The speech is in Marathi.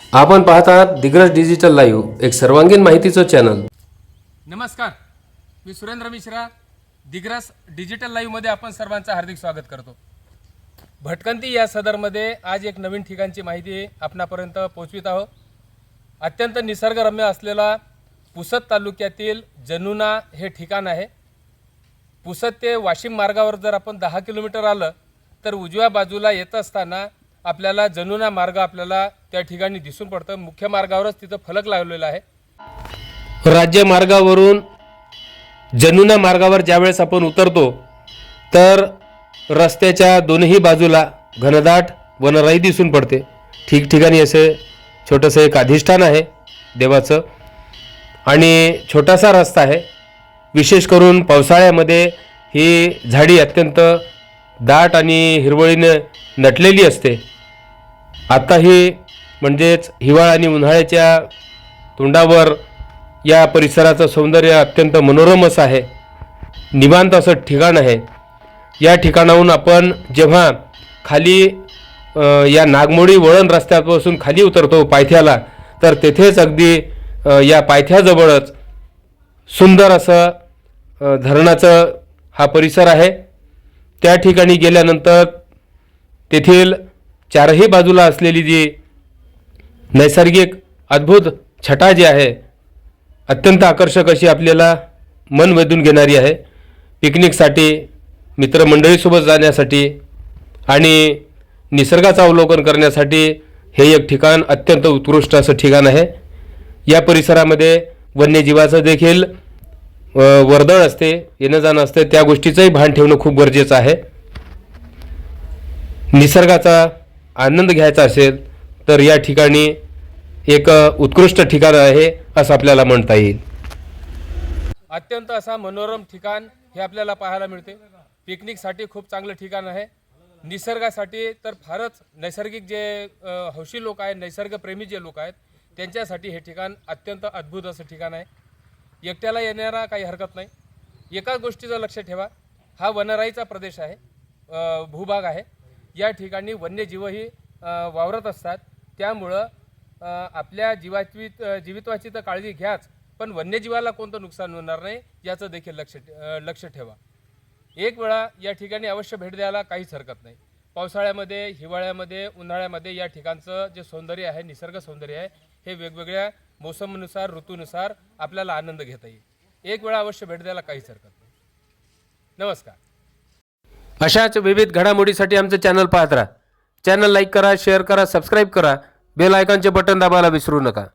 आपण पाहत आहात दिग्रज डिजिटल लाईव्ह एक सर्वांगीण माहितीचं चॅनल नमस्कार. मी सुरेंद्र मिश्रा दिग्रस डिजिटल लाईव्हमध्ये आपण सर्वांचं हार्दिक स्वागत करतो. भटकंती या सदरमध्ये आज एक नवीन ठिकाणची माहिती आपणापर्यंत पोहोचवित आहोत. अत्यंत निसर्गरम्य असलेला पुसद तालुक्यातील जनुना हे ठिकाण आहे. पुसद ते वाशिम मार्गावर जर आपण दहा किलोमीटर आलं तर उजव्या बाजूला येत असताना आपल्याला जनुना मार्ग आपल्याला त्या ठिकाणी दिसून पडतं. मुख्य मार्गावरच तिथं फलक लावलेला आहे. राज्य मार्गावरून जनुना मार्गावर ज्यावेळेस आपण उतरतो तर रस्त्याच्या दोन्ही बाजूला घनदाट वनराई दिसून पडते. ठिकठिकाणी असे छोटंसं एक अधिष्ठान आहे देवाचं. आणि छोटासा रस्ता आहे. विशेष करून पावसाळ्यामध्ये ही झाडी अत्यंत दाट आणि हिरवळीने नटलेली असते. आत्ताही म्हणजेच हिवाळा आणि उन्हाळ्याच्या तोंडावर या परिसराचं सौंदर्य अत्यंत मनोरम असं आहे. निवांत असं ठिकाण आहे. या ठिकाणाहून आपण जेव्हा खाली या नागमोडी वळण रस्त्यापासून खाली उतरतो पायथ्याला तर तेथेच अगदी या पायथ्याजवळच सुंदर असं धरणाचं हा परिसर आहे. त्या ठिकाणी गेल्यानंतर तेथील चारही बाजूला असलेली जी नैसर्गिक अद्भुत छटा जी आहे अत्यंत आकर्षक अशी आपल्याला मन वेधून घेणारी आहे. पिकनिकसाठी मित्रमंडळीसोबत जाण्यासाठी आणि निसर्गाचं अवलोकन करण्यासाठी हे एक ठिकाण अत्यंत उत्कृष्ट असं ठिकाण आहे. या परिसरामध्ये वन्यजीवाचं देखील वर्दळ असते येणं जाणं असते त्या गोष्टीचंही भान ठेवणं खूप गरजेचं आहे. निसर्गाचा आनंद घ्यायचा असेल तर या ठिकाणी एक उत्कृष्ट ठिकाण आहे असं आपल्याला म्हणता येईल. अत्यंत असा मनोरम ठिकाण हे आपल्याला पाहायला मिळते. पिकनिकसाठी खूप चांगलं ठिकाण आहे. निसर्गासाठी तर फारच नैसर्गिक जे हौशी लोक आहेत नैसर्गप्रेमी जे लोक आहेत त्यांच्यासाठी हे ठिकाण अत्यंत अद्भुत असं ठिकाण आहे. एकट्याला येणारा काही हरकत नाही. एकाच गोष्टीचं लक्ष ठेवा. हा वनराईचा प्रदेश आहे. भूभाग आहे. या ठिकाणी वन्यजीवही वावरत असतात. त्यामुळं आपल्या जीवाची जीवितवाची तर काळजी घ्याच. पण वन्यजीवाला कोणतं नुकसान होणार नाही याचं देखील लक्ष लक्ष ठेवा. एक वेळा या ठिकाणी अवश्य भेट द्यायला काहीच हरकत नाही. पावसाळ्यामध्ये हिवाळ्यामध्ये उन्हाळ्यामध्ये या ठिकाणचं जे सौंदर्य आहे निसर्ग सौंदर्य आहे हे वेगवेगळ्या मोसमनुसार ऋतूनुसार आपल्याला आनंद घेता येईल. एक वेळा अवश्य भेट द्यायला काहीच हरकत नाही. नमस्कार. अशाच विविध घडामोडीसाठी आमचं चॅनल पाहत राहा. चॅनल लाईक करा शेअर करा सबस्क्राईब करा. बेल आयकॉनचे बटन दाबायला विसरू नका.